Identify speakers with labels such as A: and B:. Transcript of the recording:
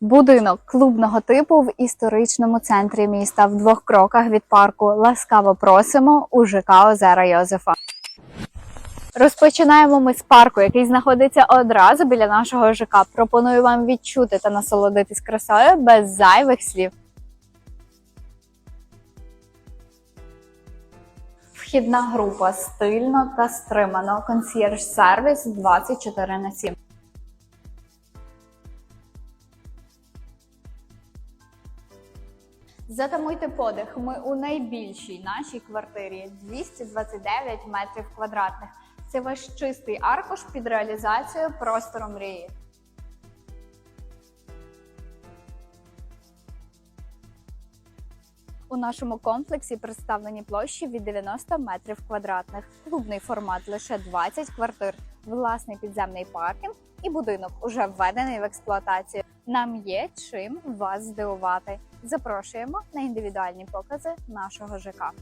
A: Будинок клубного типу в історичному центрі міста в двох кроках від парку. Ласкаво просимо у ЖК Озера Йозефа. Розпочинаємо ми з парку, який знаходиться одразу біля нашого ЖК. Пропоную вам відчути та насолодитись красою без зайвих слів. Вхідна група стильно та стримано. Консьєрж сервіс 24 на 7. Затамуйте подих. Ми у найбільшій нашій квартирі 229 метрів квадратних. Це ваш чистий аркуш під реалізацію простору мрії. У нашому комплексі представлені площі від 90 метрів квадратних, клубний формат лише 20 квартир, власний підземний паркінг і будинок уже введений в експлуатацію. Нам є чим вас здивувати. Запрошуємо на індивідуальні покази нашого ЖК.